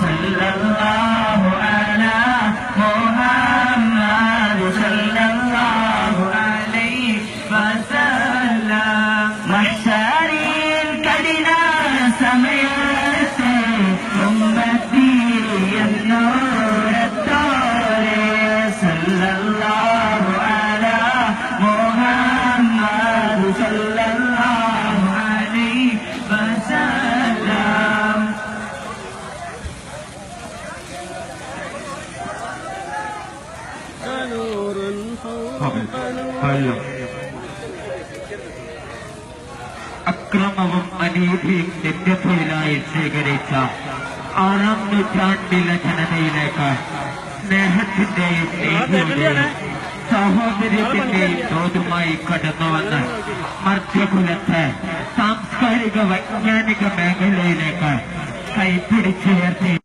صلى الله على محمد صلى الله عليه وسلم. محشرين كدنا سمعت أمتي النور الدار صلى الله അക്രമവും അനീതിയും നിത്യത്തിലായി സ്വീകരിച്ച ആറാം നൂറ്റാണ്ടിലെ ജനതയിലേക്ക് സ്നേഹത്തിന്റെയും സഹോദര്യത്തിന്റെയും സാഹോദര്യത്തിന്റെയും തോതുമായി കടന്നുവന്ന് മധ്യകുലത്തെ സാംസ്കാരിക വൈജ്ഞാനിക മേഖലയിലേക്ക് കൈപിടിച്ചുയർത്തി.